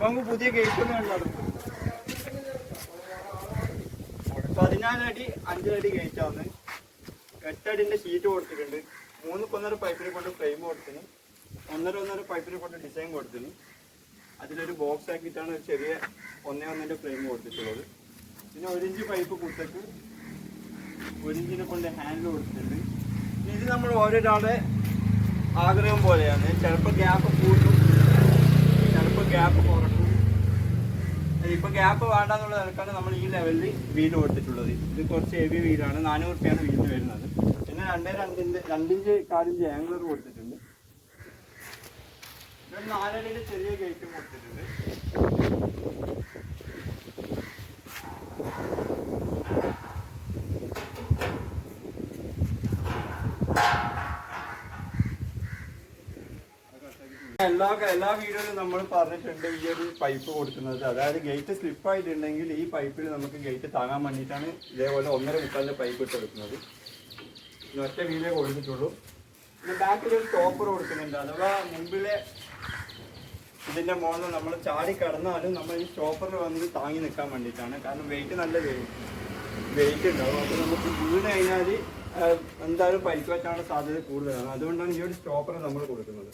നമുക്ക് പുതിയ ഗേറ്റ് ഒന്ന് പതിനാലടി അഞ്ചടി ഗേറ്റാണ് എട്ടടിന്റെ ഷീറ്റ് കൊടുത്തിട്ടുണ്ട്. മൂന്ന് ഒന്നര പൈപ്പിനെ കൊണ്ട് ഫ്രെയിം കൊടുത്തിന്. ഒന്നര ഒന്നര പൈപ്പിനെ കൊണ്ട് ഡിസൈൻ കൊടുത്തിന്. അതിലൊരു ബോക്സ് ആക്കിയിട്ടാണ് ഒരു ചെറിയ ഒന്നേ ഒന്നിന്റെ ഫ്രെയിം കൊടുത്തിട്ടുള്ളത്. പിന്നെ ഒരു ഇഞ്ച് പൈപ്പ് കുത്തക്ക്. ഒരു ഇഞ്ചിനെ കൊണ്ട് ഹാൻഡിൽ കൊടുത്തിട്ടുണ്ട്. ഇത് നമ്മൾ ഓരോരാളുടെ ആഗ്രഹം പോലെയാണ്. ചിലപ്പോൾ ഗ്യാപ്പ് കൂട്ടും ചിലപ്പോൾ ഗ്യാപ്പ് കുറക്കും ഇപ്പൊ ഗ്യാപ്പ് വേണ്ടെന്നുള്ള നിലക്കാണ് നമ്മൾ ഈ ലെവലിൽ വീൽ കൊടുത്തിട്ടുള്ളത്. ഇത് കുറച്ച് ഹെവി വീലാണ് നാനൂറ് റുപ്യാണ് വീട് വരുന്നത്. പിന്നെ രണ്ടേ രണ്ടിഞ്ച് രണ്ടിഞ്ച് കാലിഞ്ച് ആംഗ്ലർ കൊടുത്തിട്ടുണ്ട്. ഒരു നാലരയുടെ ചെറിയ ഗേറ്റും കൊടുത്തിട്ടുണ്ട്. എല്ലാ എല്ലാ വീഡിയോയിലും നമ്മൾ പറഞ്ഞിട്ടുണ്ട് ഈ ഒരു പൈപ്പ് കൊടുക്കുന്നത്. അതായത് ഗേറ്റ് സ്ലിപ്പ് ആയിട്ടുണ്ടെങ്കിൽ ഈ പൈപ്പിൽ നമുക്ക് ഗേറ്റ് താങ്ങാൻ വേണ്ടിയിട്ടാണ് ഇതേപോലെ ഒന്നര മുക്കാലിന്റെ പൈപ്പ് ഇട്ട് കൊടുക്കുന്നത്. ഒറ്റ വീലേ കൊടുത്തിട്ടുള്ളൂ. പിന്നെ ബാക്കിൽ ഒരു ടോപ്പർ കൊടുക്കുന്നുണ്ട്. അഥവാ മുമ്പിലെ ഇതിന്റെ മുകളിൽ നമ്മൾ ചാടി കടന്നാലും നമ്മൾ ഈ സ്റ്റോപ്പറിൽ വന്ന് താങ്ങി നിൽക്കാൻ വേണ്ടിയിട്ടാണ്. കാരണം വെയിറ്റ് നല്ല വെയിറ്റ് ഉണ്ടാവും അപ്പോൾ നമുക്ക് വീണ് കഴിഞ്ഞാൽ എന്തായാലും പരിക്ക് പറ്റാനുള്ള സാധ്യത കൂടുതലാണ്. അതുകൊണ്ടാണ് ഈ ഒരു സ്റ്റോപ്പർ നമ്മൾ കൊടുക്കുന്നത്.